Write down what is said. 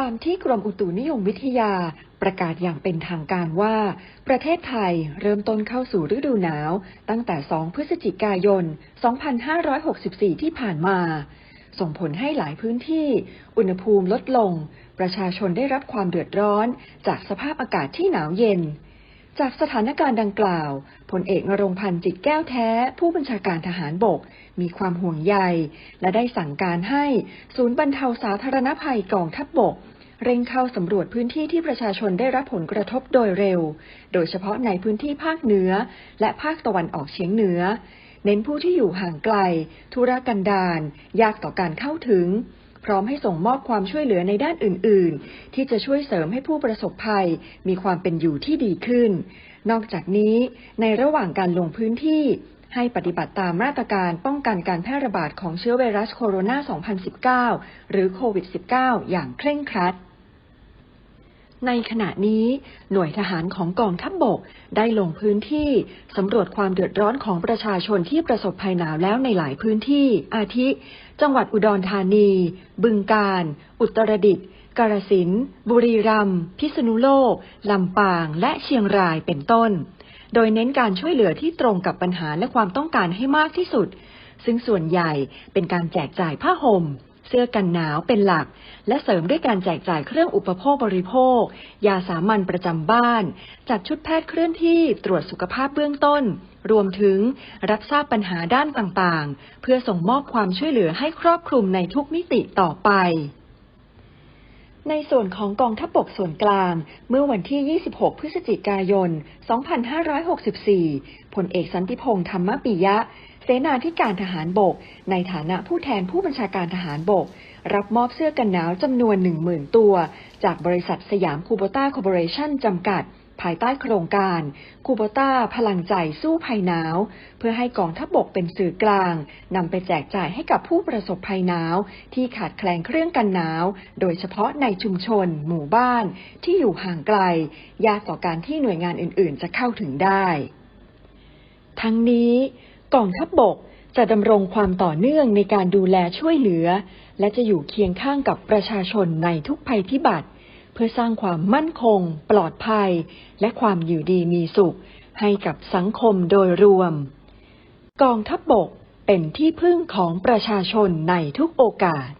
ตามที่กรมอุตุนิยมวิทยาประกาศอย่างเป็นทางการว่า ประเทศไทยเริ่มต้นเข้าสู่ฤดูหนาว ตั้งแต่ 2 พฤศจิกายน 2564 ที่ผ่านมา ส่งผลให้หลายพื้นที่ อุณหภูมิลดลง ประชาชนได้รับความเดือดร้อน จากสภาพอากาศที่หนาวเย็น จากสถานการณ์ดังกล่าว พลเอกนรงพันธ์จิตแก้วแท้ ผู้บัญชาการทหารบก มีความห่วงใย และได้สั่งการให้ศูนย์บรรเทาสาธารณภัยกองทัพบบก เร่งเข้าสำรวจพื้นที่ที่ประชาชนได้รับผลกระทบโดยเร็ว โดยเฉพาะในพื้นที่ภาคเหนือ และภาคตะวันออกเฉียงเหนือ เน้นผู้ที่อยู่ห่างไกล ธุรกันดารยากต่อการเข้าถึง พร้อมให้ส่งมอบความช่วยเหลือในด้านอื่น ๆ ที่จะช่วยเสริมให้ผู้ประสบภัย มีความเป็นอยู่ที่ดีขึ้น นอกจากนี้ ในระหว่างการลงพื้นที่ให้ปฏิบัติตามมาตรการป้องกันการแพร่ระบาดของเชื้อไวรัสโคโรนา 2019 หรือโควิด -19 อย่างเคร่งครัด ในขณะนี้ หน่วยทหารของกองทัพบบกได้ลงพื้นที่สำรวจความเดือดร้อนของประชาชนที่ประสบภัยหนาวแล้วในหลายพื้นที่ อาทิ จังหวัดอุดรธานี บึงกาฬ อุตรดิตถ์ กาฬสินธุ์ บุรีรัมย์ พิษณุโลก ลำปาง และเชียงราย เป็นต้น โดยเน้นการช่วยเหลือที่ตรงกับปัญหาและความต้องการให้มากที่สุด ซึ่งส่วนใหญ่เป็นการแจกจ่ายผ้าห่ม เสื้อกันหนาวเป็นหลัก และเสริมด้วยการแจกจ่ายเครื่องอุปโภคบริโภค ยาสามัญประจำบ้าน จัดชุดแพทย์เคลื่อนที่ตรวจสุขภาพเบื้องต้น รวมถึงรับทราบปัญหาด้านต่างๆ เพื่อส่งมอบความช่วยเหลือให้ครอบคลุมในทุกมิติต่อไปในส่วนของกองทัพบกส่วนกลาง เมื่อวันที่ 26 พฤศจิกายน 2564พลเอกสันติพงษ์ธรรมปิยะ นาธิการทหารบก ในฐานะผู้แทนผู้บัญชาการทหารบก รับมอบเสื้อกันหนาวจำนวน 10,000 ตัว จากบริษัทสยามคูโบต้าคอร์ปอเรชั่นจำกัด ภายใต้โครงการคูโบต้าพลังใจสู้ภัยหนาว เพื่อให้กองทัพบบกเป็นสื่อกลางนำไปแจกจ่ายให้กับผู้ประสบภัยหนาว ที่ขาดแคลนเครื่องกันหนาว โดยเฉพาะในชุมชน หมู่บ้าน ที่อยู่ห่างไกล ยากต่อการที่หน่วยงานอื่น ๆ จะเข้าถึงได้ ทั้งนี้ กองทัพบบกจะดำรงความต่อเนื่องในการดูแลช่วยเหลือ และจะอยู่เคียงข้างกับประชาชนในทุกภัยพิบัติ เพื่อสร้างความมั่นคง ปลอดภัย และความอยู่ดีมีสุข ให้กับสังคมโดยรวม กองทัพบบกเป็นที่พึ่งของประชาชนในทุกโอกาส